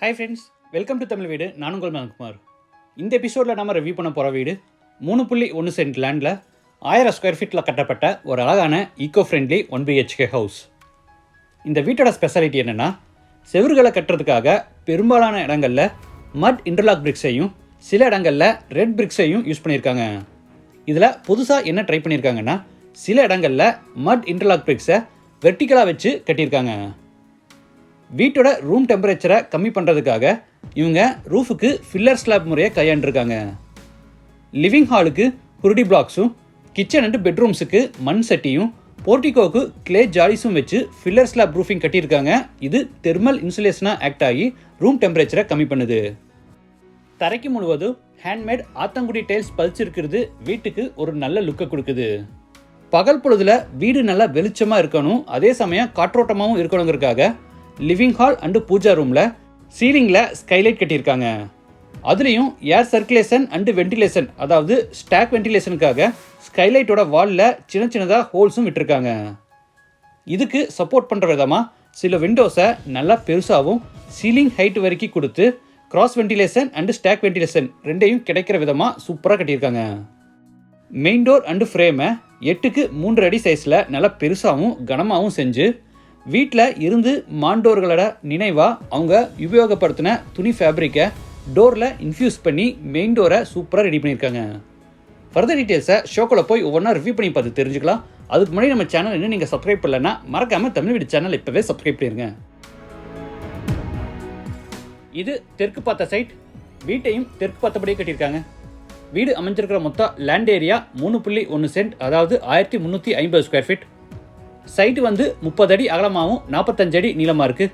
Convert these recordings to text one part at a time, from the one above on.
Hi friends welcome to Tamil வீடு நான் உங்கள் மதன்குமார் இந்த எபிசோடில் நம்ம ரிவ்யூ பண்ண போகிற வீடு மூணு புள்ளி ஒன்று சென்ட் லேண்டில் ஆயிரம் ஸ்கொயர் ஃபீட்டில் கட்டப்பட்ட ஒரு அழகான eco friendly one BHK house இந்த வீட்டோட ஸ்பெஷாலிட்டி என்னென்னா செவர்களை கட்டுறதுக்காக பெரும்பாலான இடங்களில் மட் இன்டர்லாக் பிரிக்ஸையும் சில இடங்களில் ரெட் பிரிக்ஸையும் யூஸ் பண்ணியிருக்காங்க. இதில் புதுசாக என்ன ட்ரை பண்ணியிருக்காங்கன்னா சில இடங்களில் மட் இன்டர்லாக் பிரிக்ஸை வெர்டிக்கலாக வச்சு கட்டியிருக்காங்க. வீட்டோட ரூம் டெம்பரேச்சரை கம்மி பண்ணுறதுக்காக இவங்க ரூஃபுக்கு ஃபில்லர் ஸ்லாப் முறையை கையாண்டுருக்காங்க. லிவிங் ஹாலுக்கு குருடி பிளாக்ஸும் கிச்சன் அண்டு பெட்ரூம்ஸுக்கு மண் சட்டியும் போர்டிகோவுக்கு கிளே ஜாலிஸும் வச்சு ஃபில்லர் ஸ்லாப் ரூஃபிங் கட்டியிருக்காங்க. இது தெர்மல் இன்சுலேஷனாக ஆக்ட் ஆகி ரூம் டெம்பரேச்சரை கம்மி பண்ணுது. தரைக்கு முழுவதும் ஹேண்ட்மேட் ஆத்தங்குடி டைல்ஸ் பல்ஸ் வீட்டுக்கு ஒரு நல்ல லுக்கை கொடுக்குது. பகல் பொழுதுல வீடு நல்லா வெளிச்சமாக இருக்கணும் அதே சமயம் காற்றோட்டமாகவும் இருக்கணுங்கிறதுக்காக லிவிங் ஹால் அண்டு பூஜா ரூமில் சீலிங்கில் ஸ்கைலைட் கட்டியிருக்காங்க. அதுலேயும் ஏர் சர்க்குலேஷன் அண்டு வென்டிலேஷன் அதாவது ஸ்டாக் வென்டிலேஷனுக்காக ஸ்கைலைட்டோட வாலில் சின்ன சின்னதாக ஹோல்ஸும் விட்டுருக்காங்க. இதுக்கு சப்போர்ட் பண்ணுற விதமாக சில விண்டோஸை நல்லா பெருசாகவும் சீலிங் ஹைட் வரைக்கும் கொடுத்து cross ventilation and stack ventilation ரெண்டையும் கிடைக்கிற விதமாக சூப்பராக கட்டியிருக்காங்க. மெயின் டோர் அண்டு ஃப்ரேமை எட்டுக்கு மூன்று அடி சைஸில் நல்லா பெருசாகவும் கனமாகவும் செஞ்சு வீட்டில் இருந்து மாண்டோர்களோட நினைவாக அவங்க உபயோகப்படுத்தின துணி ஃபேப்ரிக்கை டோரில் இன்ஃப்யூஸ் பண்ணி மெயின் டோரை சூப்பராக ரெடி பண்ணியிருக்காங்க. ஃபர்தர் டீட்டெயில்ஸை ஷோக்கில் போய் ஒவ்வொன்றா ரிவ்யூ பண்ணி பார்த்து தெரிஞ்சுக்கலாம். அதுக்கு முன்னாடி நம்ம சேனல் இன்னும் நீங்கள் சப்ஸ்கிரைப் பண்ணலன்னா மறக்காமல் தமிழ் வீடு சேனல் இப்போவே சப்ஸ்கிரைப் பண்ணிருங்க. இது தெற்கு பார்த்த சைட் வீட்டையும் தெற்கு பார்த்தபடியே கட்டியிருக்காங்க. வீடு அமைஞ்சிருக்கிற மொத்தம் லேண்ட் ஏரியா மூணு புள்ளி ஒன்று சென்ட் அதாவது ஆயிரத்தி முந்நூற்றி ஐம்பது ஸ்கொயர் ஃபீட் சைட்டு வந்து முப்பது அடி அகலமாகவும் நாற்பத்தஞ்சு அடி நீளமாக இருக்குது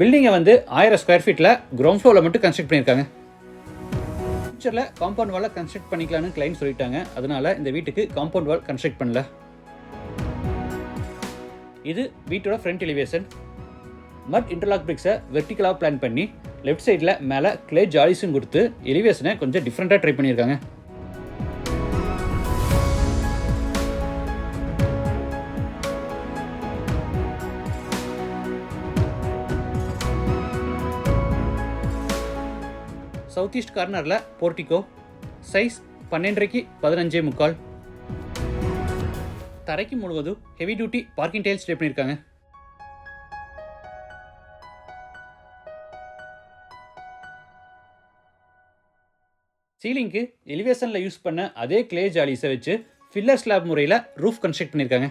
பில்டிங்கை வந்து ஆயிரம் ஸ்கொயர் ஃபீட்டில் கிரவுண்ட் ஃப்ளோரில் மட்டும் கன்ஸ்ட்ரக்ட் பண்ணியிருக்காங்க. ஃபியூச்சரில் காம்பவுண்ட் வாலை கன்ஸ்ட்ரக்ட் பண்ணிக்கலாம்னு கிளைண்ட் சொல்லிட்டாங்க. அதனால இந்த வீட்டுக்கு காம்பவுண்ட் வால் கன்ஸ்ட்ரக்ட் பண்ணல. இது வீட்டோட ஃப்ரண்ட் எலிவேஷன் மட் இன்டர்லாக் பிரிக்ஸை வெர்டிக்கலாக பிளான் பண்ணி லெஃப்ட் சைடில் மேலே கிளே ஜாலிஸும் கொடுத்து எலிவேஷனை கொஞ்சம் டிஃப்ரெண்ட்டாக ட்ரை பண்ணியிருக்காங்க. சவுத் ஈஸ்ட் கார்னரில் போர்ட்டிகோ. சைஸ் பன்னெண்டரைக்கு பதினஞ்சே முக்கால். தரைக்கு முழுவதும் heavy duty parking tiles stay பண்ணியிருக்காங்க. சீலிங்க்கு எலிவேஷனில் யூஸ் பண்ண அதே கிளே ஜாலிஸை வச்சு ஃபில்லர் ஸ்லாப் முறையில் ரூஃப் கன்ஸ்ட்ரக்ட் பண்ணியிருக்காங்க.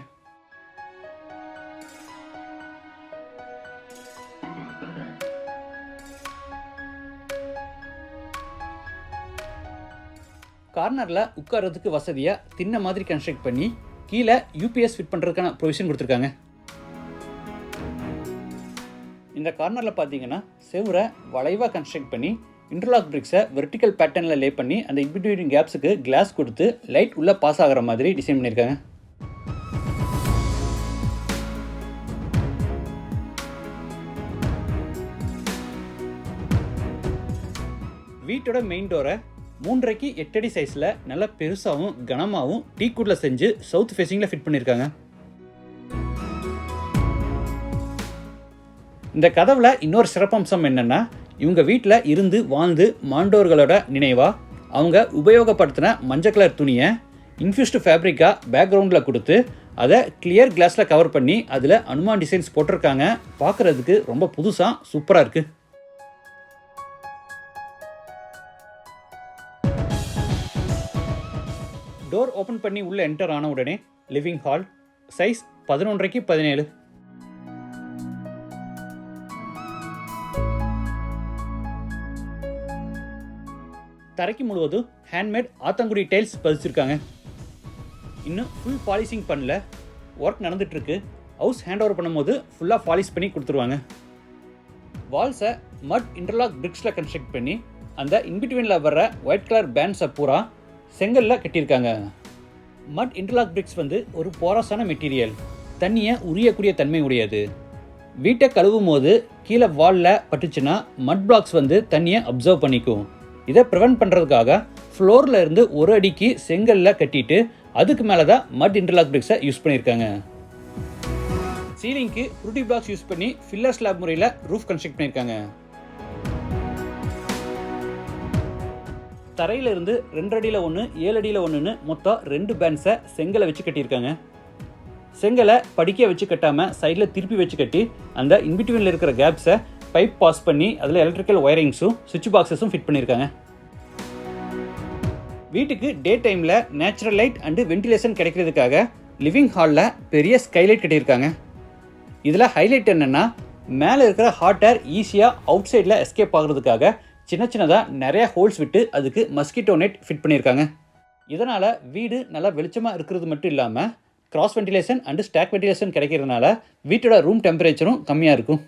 கார்னரில் உட்கார்றதுக்கு வசதியாக தின்ன மாதிரி கன்ஸ்ட்ரக்ட் பண்ணி கீழே யூபிஎஸ் ஃபிட் பண்ணுறதுக்கான ப்ரொவிஷன் கொடுத்துருக்காங்க. இந்த கார்னரில் பார்த்தீங்கன்னா செவரை வளைவாக கன்ஸ்ட்ரக்ட் பண்ணி இன்டர்லாக் பிரிக்ஸை வெர்டிக்கல் பேட்டர்னில் லே பண்ணி அந்த இன்பிட்வீன் கேப்ஸுக்கு கிளாஸ் கொடுத்து லைட் உள்ளே பாஸ் ஆகிற மாதிரி டிசைன் பண்ணியிருக்காங்க. வீட்டோட மெயின் டோரை மூன்றைக்கு எட்டடி சைஸில் நல்லா பெருசாகவும் கனமாகவும் டீக்குட்டில் செஞ்சு சவுத் ஃபேஸிங்கில் ஃபிட் பண்ணியிருக்காங்க இந்த கதவில் இன்னொரு சிறப்பம்சம் என்னென்னா இவங்க வீட்டில் இருந்து வாழ்ந்து மாண்டோர்களோட நினைவாக அவங்க உபயோகப்படுத்தின மஞ்சள் கலர் துணியை இன்ஃபியூஸ்டு ஃபேப்ரிக்காக பேக்ரவுண்டில் கொடுத்து அதை கிளியர் கிளாஸில் கவர் பண்ணி அதில் அனுமான் டிசைன்ஸ் போட்டிருக்காங்க. பார்க்குறதுக்கு ரொம்ப புதுசாக சூப்பராக இருக்குது டோர் ஓப்பன் பண்ணி உள்ளே என்டர் ஆன உடனே லிவிங் ஹால் சைஸ் பதினொன்றைக்கு பதினேழு. தரைக்கு முழுவதும் ஹேண்ட்மேட் ஆத்தங்குடி டைல்ஸ் பதிச்சிருக்காங்க. இன்னும் ஃபுல் பாலிஷிங் பண்ணல. ஒர்க் நடந்துட்டுருக்கு. ஹவுஸ் ஹேண்ட் ஓவர் பண்ணும்போது ஃபுல்லாக பாலிஷ் பண்ணி கொடுத்துருவாங்க. வால்ஸை மட் இன்டர்லாக் பிரிக்ஸில் கன்ஸ்ட்ரக்ட் பண்ணி அந்த இன்பிட்வீனில் வர்ற ஒயிட் கலர் பேண்ட்ஸை பூரா செங்கல்ல கட்டியிருக்காங்க. மட் இன்டர்லாக் பிரிக்ஸ் வந்து ஒரு போராசான மெட்டீரியல் தண்ணியை உரியக்கூடிய தன்மை உடையது. வீட்டை கழுவும் போது கீழே வாலில் பட்டுச்சுன்னா மட் பிளாக்ஸ் வந்து தண்ணியை அப்சர்வ் பண்ணிக்கும். இதை ப்ரிவென்ட் பண்ணுறதுக்காக ஃப்ளோரில் இருந்து ஒரு அடிக்கு செங்கல்ல கட்டிட்டு அதுக்கு மேலே தான் மட் இன்டர்லாக் பிரிக்ஸை யூஸ் பண்ணியிருக்காங்க. சீலிங்க்கு ப்ரூட்டி பிளாக்ஸ் யூஸ் பண்ணி ஃபில்லர் ஸ்லாப் முறையில் ரூஃப் கன்ஸ்ட்ரக்ட் பண்ணியிருக்காங்க. தரையில இருந்து ரெண்டு ஒன்று ஏழு ஒன்றுன்னு மொத்தம் ரெண்டு பேண்ட்ஸை செங்கலை வச்சு கட்டியிருக்காங்க. செங்கலை படிக்க வச்சு கட்டாமல் சைடில் திருப்பி வச்சு கட்டி அந்த இன்பிட்வீனில் இருக்கிற கேப்ஸை பைப் பாஸ் பண்ணி அதில் எலக்ட்ரிக்கல் ஒயரிங்ஸும் சுவிட்ச் பாக்ஸஸும் ஃபிட் பண்ணியிருக்காங்க. வீட்டுக்கு டே டைமில் நேச்சுரல் லைட் அண்டு வென்டிலேஷன் கிடைக்கிறதுக்காக லிவிங் ஹாலில் பெரிய ஸ்கைலைட் கட்டியிருக்காங்க. இதில் ஹைலைட் என்னென்னா மேலே இருக்கிற ஹாட் ஏர் ஈஸியாக அவுட் சைடில் எஸ்கேப் ஆகிறதுக்காக சின்ன சின்னதாக நிறைய ஹோல்ஸ் விட்டு அதுக்கு மஸ்கிட்டோ நெட் ஃபிட் பண்ணியிருக்காங்க. இதனால் வீடு நல்லா வெளிச்சமாக இருக்கிறது மட்டும் இல்லாமல் cross ventilation and stack ventilation கிடைக்கிறதுனால வீட்டோட ரூம் டெம்பரேச்சரும் கம்மியாக இருக்கும்.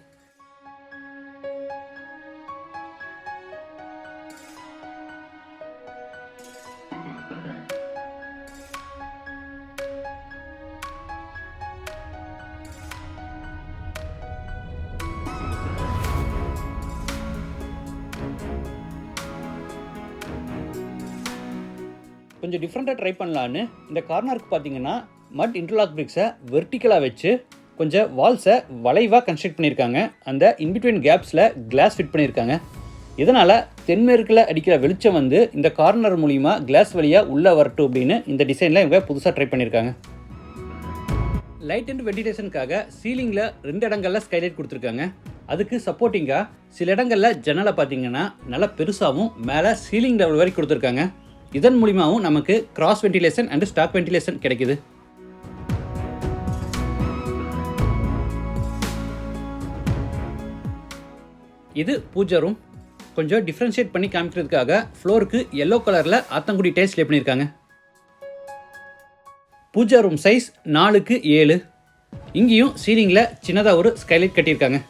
கொஞ்சம் டிஃப்ரெண்ட்டாக ட்ரை பண்ணலான்னு இந்த கார்னருக்கு பார்த்தீங்கன்னா மட் இன்டர்லாக் பிரிக்ஸை வெர்டிக்கலாக வச்சு கொஞ்சம் வால்ஸை வளைவாக கன்ஸ்ட்ரக்ட் பண்ணியிருக்காங்க. அந்த இன்பிட்வீன் கேப்ஸில் கிளாஸ் ஃபிட் பண்ணியிருக்காங்க. இதனால் தென்மேற்கில் அடிக்கிற வெளிச்சம் வந்து இந்த கார்னர் மூலிமா கிளாஸ் வழியாக உள்ளே வரட்டும் அப்படின்னு இந்த டிசைனில் இவங்க புதுசாக ட்ரை பண்ணியிருக்காங்க. லைட் அண்ட் வெண்டிலேஷனுக்காக சீலிங்கில் ரெண்டு இடங்களில் ஸ்கைலைட் கொடுத்துருக்காங்க. அதுக்கு சப்போர்ட்டிங்காக சில இடங்களில் ஜன்னலை பார்த்தீங்கன்னா நல்லா பெருசாகவும் மேலே சீலிங் லெவல் வரைக்கும் கொடுத்துருக்காங்க. இதன் மூலிமாவும் நமக்கு cross ventilation and stack ventilation கிடைக்குது. இது பூஜை ரூம் கொஞ்சம் டிஃப்ரென்ஷியேட் பண்ணி காமிக்கிறதுக்காக ஃப்ளோருக்கு எல்லோ கலரில் ஆத்தங்குடி டைல்ஸ் லே பண்ணியிருக்காங்க. பூஜா ரூம் சைஸ் நாலுக்கு ஏழு. இங்கேயும் சீலிங்கில் சின்னதாக ஒரு ஸ்கைலைட் கட்டியிருக்காங்க.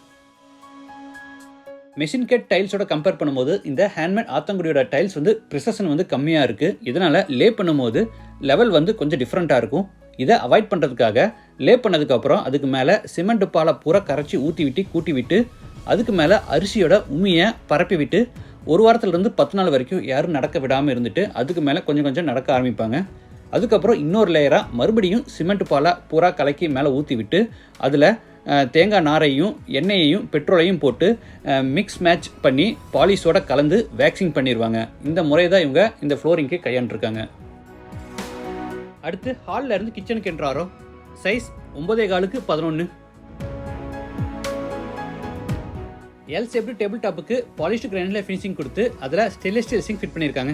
மெஷின் கட் டைல்ஸோட கம்பேர் பண்ணும்போது இந்த ஹேண்ட்மேட் ஆத்தங்குடியோட டைல்ஸ் வந்து ப்ரிசஷன் வந்து கம்மியாக இருக்குது இதனால் லே பண்ணும்போது லெவல் வந்து கொஞ்சம் டிஃப்ரெண்ட்டாக இருக்கும். இதை அவாய்ட் பண்ணுறதுக்காக லே பண்ணதுக்கப்புறம் அதுக்கு மேலே சிமெண்ட் பாலை பூரா கரைச்சி ஊற்றி விட்டு கூட்டி விட்டு அதுக்கு மேலே அரிசியோட உமியை பரப்பி விட்டு ஒரு வாரத்துலேருந்து பத்து நாள் வரைக்கும் யாரும் நடக்க விடாமல் இருந்துட்டு அதுக்கு மேலே கொஞ்சம் கொஞ்சம் நடக்க ஆரம்பிப்பாங்க. அதுக்கப்புறம் இன்னொரு லேயராக மறுபடியும் சிமெண்ட் பாலை பூரா கலக்கி மேலே ஊற்றி விட்டு அதில் தேங்காய் நாரையும் எண்ணெயையும் பெட்ரோலையும் போட்டு மிக்ஸ் மேட்ச் பண்ணி பாலிஷோட கலந்து வேக்சிங் பண்ணிடுவாங்க இந்த முறை தான் இவங்க இந்த ஃப்ளோரிங்க்கு கையாண்டுருக்காங்க. அடுத்து ஹாலில் இருந்து கிச்சனுக்கு என்றாரோ? சைஸ் ஒன்பதே காலுக்கு பதினொன்று எல் ஷேப்டு டேபிள் டாப்புக்கு பாலிஷ்டு கிரானில் ஃபினிஷிங் கொடுத்து அதில் ஸ்டெயின்லெஸ் ஸ்டீல் சிங்க் ஃபிட் பண்ணியிருக்காங்க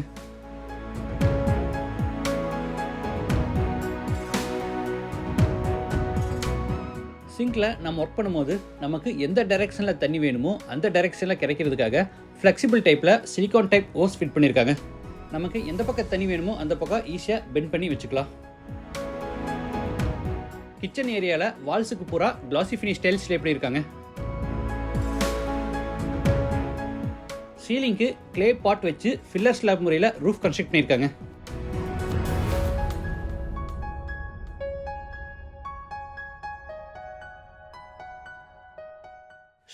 சிங்கில் நம்ம ஒர்க் பண்ணும்போது நமக்கு எந்த டைரெக்ஷனில் தண்ணி வேணுமோ அந்த டைரெக்ஷனில் கிடைக்கிறதுக்காக ஃப்ளெக்சிபிள் டைப்பில் சிலிகான் டைப் ஓஸ் ஃபிட் பண்ணியிருக்காங்க நமக்கு எந்த பக்கம் தண்ணி வேணுமோ அந்த பக்கம் ஈஸியாக பெண்ட் பண்ணி வச்சுக்கலாம். கிச்சன் ஏரியாவில் வால்ஸுக்கு பூரா கிளாசி ஃபினிஷ் டைல்ஸில் எப்படி இருக்காங்க? சீலிங்க்கு க்ளே பாட் வச்சு ஃபில்லர் ஸ்லாப் முறையில் ரூஃப் கன்ஸ்ட்ரக்ட் பண்ணியிருக்காங்க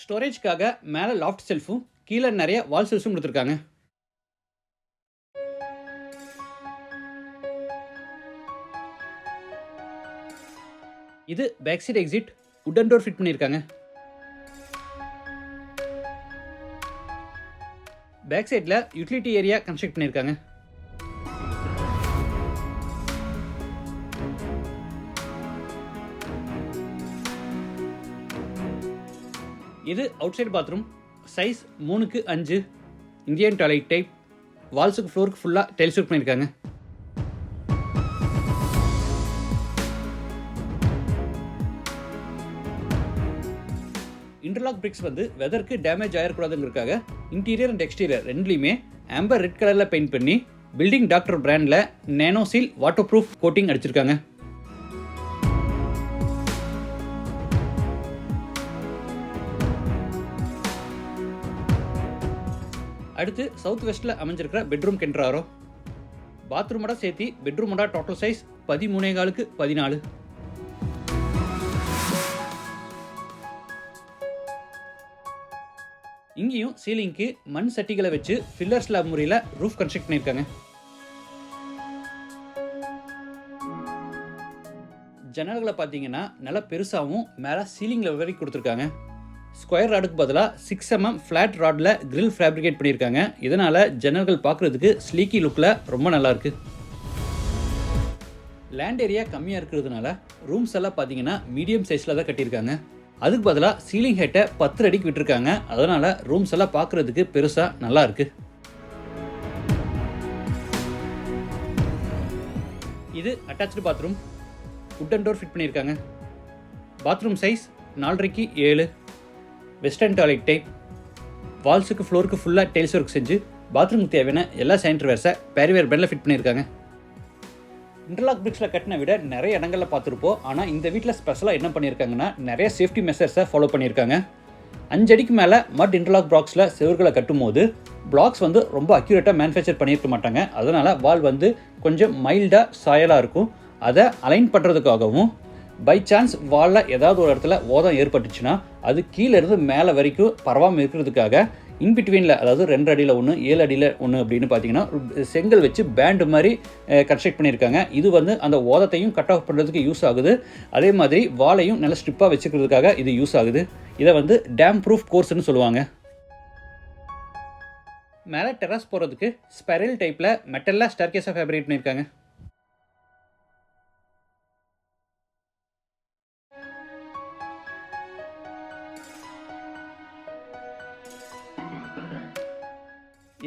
ஸ்டோரேஜ்க்காக மேலே லாஃப்ட் செல்ஃபும் கீழே நிறைய வால் செல்ஃபும் கொடுத்துருக்காங்க. இது பேக் சைடு எக்ஸிட் உடன் டோர் ஃபிட் பண்ணியிருக்காங்க. பேக் சைடில் யூட்டிலிட்டி ஏரியா கன்ஸ்ட்ரக்ட் பண்ணியிருக்காங்க. இது அவுட் சைடு பாத்ரூம் சைஸ் மூணுக்கு அஞ்சு. இந்தியன் டாய்லெட் டைப் வால்ஸுக்கு ஃப்ளோருக்கு ஃபுல்லாக டைல்ஸ் ஒர்க் பண்ணியிருக்காங்க. இன்டர்லாக் பிரிக்ஸ் வந்து வெதருக்கு டேமேஜ் ஆகிடக்கூடாதுங்கிறதுக்காக இன்டீரியர் அண்ட் எக்ஸ்டீரியர் ரெண்டுலையுமே ஆம்பர் ரெட் கலரில் பெயிண்ட் பண்ணி பில்டிங் டாக்டர் பிராண்டில் நேனோசீல் வாட்டர் ப்ரூஃப் கோட்டிங் அடிச்சிருக்காங்க. அடுத்து சவுத் வெஸ்ட்டில் அமைஞ்சிருக்கிற பெட்ரூம் கென்றாரோ? பாத்ரூமோட சேர்த்து பெட்ரூமோட டோட்டல் சைஸ் பதிமூணே காலுக்கு பதினாலு. இங்கேயும் சீலிங்க்கு மண் சட்டிகளை வச்சு ஃபில்லர் ஸ்லாப் முறையில் ரூஃப் கன்ஸ்ட்ரக்ட் பண்ணியிருக்காங்க. ஜன்னல்களை பார்த்தீங்கன்னா நல்லா பெருசாகவும் மேலே சீலிங்கில் வரைக்கும் கொடுத்துருக்காங்க. ஸ்கொயர் ராடுக்கு பதிலாக சிக்ஸ் எம்எம் ஃப்ளாட் ராடில் க்ரில் ஃபேப்ரிகேட் பண்ணியிருக்காங்க. இதனால் ஜன்னல்கள் பார்க்குறதுக்கு ஸ்லீக்கி லுக்கில் ரொம்ப நல்லாயிருக்கு லேண்ட் ஏரியா கம்மியாக இருக்கிறதுனால ரூம்ஸ் எல்லாம் பார்த்தீங்கன்னா மீடியம் சைஸில் தான் கட்டியிருக்காங்க. அதுக்கு பதிலாக சீலிங் ஹைட்டை பத்து அடிக்கு விட்டுருக்காங்க. அதனால் ரூம்ஸ் எல்லாம் பார்க்குறதுக்கு பெருசாக நல்லாயிருக்கு இது attach bathroom wood and door fit பண்ணியிருக்காங்க. பாத்ரூம் சைஸ் நாலரைக்கு ஏழு. வெஸ்டர்ன் டாய்லெட் டைப் வால்ஸுக்கு ஃப்ளோருக்கு ஃபுல்லாக டைல்ஸ் ஒர்க் செஞ்சு பாத்ரூமுக்கு தேவையான எல்லா சானிட்டரி வேர்ஸை பேரிவேர் பெண்டில் ஃபிட் பண்ணியிருக்காங்க. இன்டர்லாக் பிரிக்ஸில் கட்டின விட நிறைய இடங்களில் பார்த்துருப்போம். ஆனால் இந்த வீட்டில் ஸ்பெஷலாக என்ன பண்ணியிருக்காங்கன்னா நிறைய சேஃப்டி மெஷர்ஸை ஃபாலோ பண்ணியிருக்காங்க. அஞ்சடிக்கு மேலே மட் இன்டர்லாக் பிளாக்ஸில் செவர்களை கட்டும்போது பிளாக்ஸ் வந்து ரொம்ப அக்யூரேட்டாக மேனுஃபேக்சர் பண்ணியிருக்க மாட்டாங்க. அதனால் வால் வந்து கொஞ்சம் மைல்டாக சாயலாக இருக்கும். அதை அலைன் பண்ணுறதுக்காகவும் பை சான்ஸ் வாலில் ஏதாவது ஒரு இடத்துல ஓதம் ஏற்பட்டுச்சுன்னா அது கீழே இருந்து மேலே வரைக்கும் பரவாமல் இருக்கிறதுக்காக இன்பிட்வீனில் அதாவது ரெண்டு அடியில் ஒன்று ஏழு அடியில் ஒன்று அப்படின்னு பார்த்தீங்கன்னா செங்கல் வச்சு பேண்டு மாதிரி கன்ஸ்ட்ரக்ட் பண்ணியிருக்காங்க. இது வந்து அந்த ஓதத்தையும் கட் ஆஃப் பண்ணுறதுக்கு யூஸ் ஆகுது. அதே மாதிரி வாலையும் நல்ல ஸ்ட்ரிப்பாக வச்சுக்கிறதுக்காக இது யூஸ் ஆகுது. இதை வந்து டேம் ப்ரூஃப் கோர்ஸ்னு சொல்லுவாங்க. மேலே டெரஸ் போகிறதுக்கு ஸ்பெரல் டைப்பில் மெட்டலில் ஸ்டர்கேஸாக ஃபேப்ரேட் பண்ணியிருக்காங்க.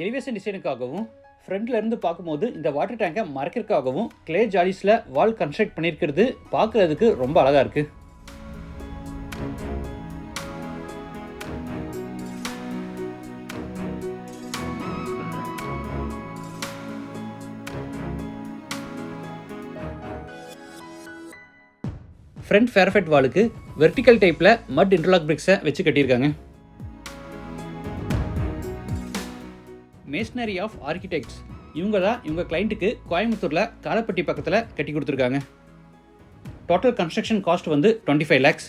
எலிவேஷன் டிசைனுக்காகவும் ஃப்ரண்ட்லேருந்து பார்க்கும்போது இந்த வாட்டர் டேங்கை மறக்கிறதுக்காகவும் கிளே ஜாலிஸில் வால் கன்ஸ்ட்ரக்ட் பண்ணியிருக்கிறது பார்க்குறதுக்கு ரொம்ப அழகாக இருக்குது ஃப்ரண்ட் ஃபேர்ஃபெட் வாலுக்கு வெர்டிக்கல் டைப்பில் மட் இன்டர்லாக் பிரிக்ஸை வச்சு கட்டியிருக்காங்க. மேஸ்னரி ஆஃப் ஆர்கிடெக்ட்ஸ் இவங்க தான் இவங்க கிளைண்ட்டுக்கு கோயம்புத்தூரில் காலப்பட்டி பக்கத்தில் கட்டி கொடுத்துருக்காங்க. டோட்டல் கன்ஸ்ட்ரக்ஷன் காஸ்ட் வந்து டுவெண்ட்டி ஃபைவ் லேக்ஸ்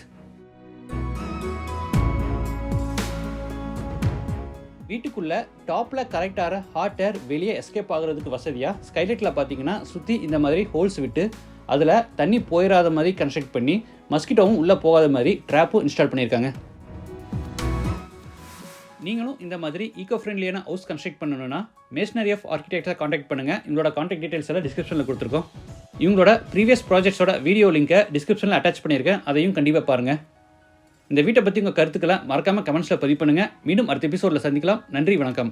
வீட்டுக்குள்ளே டாப்பில் கரெக்டாக ஹாட் ஏர் வெளியே எஸ்கேப் ஆகிறதுக்கு வசதியாக ஸ்கைலைட்டில் பார்த்தீங்கன்னா சுற்றி இந்த மாதிரி ஹோல்ஸ் விட்டு அதில் தண்ணி போயிடாத மாதிரி கன்ஸ்ட்ரக்ட் பண்ணி மஸ்கிட்டோவும் உள்ளே போகாத மாதிரி ட்ராப்பும் இன்ஸ்டால் பண்ணியிருக்காங்க. நீங்களும் இந்த மாதிரி ஈகோ ஃப்ரெண்ட்லியான ஹவுஸ் கன்ஸ்ட்ரக்ட் பண்ணணும்னா மேஷனரி ஆஃப் ஆர்கிடெக்டை காண்டாக்ட் பண்ணுங்கள் இவங்களோட காண்டாக்ட் டீடைல்ஸ் எல்லாம் டிஸ்கிரிப்ஷனில் கொடுத்துருக்கோம். இவங்களோட ப்ரீவியஸ் ப்ராஜெக்ட்ஸோட வீடியோ லிங்கை டிஸ்கிரிப்ஷனில் அட்டாச் பண்ணியிருக்கேன். அதையும் கண்டிப்பாக பாருங்கள் இந்த வீட்டை பற்றி உங்கள் கருத்துக்களை மறக்காமல் கமெண்ட்ஸில் பதிவு பண்ணுங்கள் மீண்டும் அடுத்த எபிசோடில் சந்திக்கலாம். நன்றி வணக்கம்.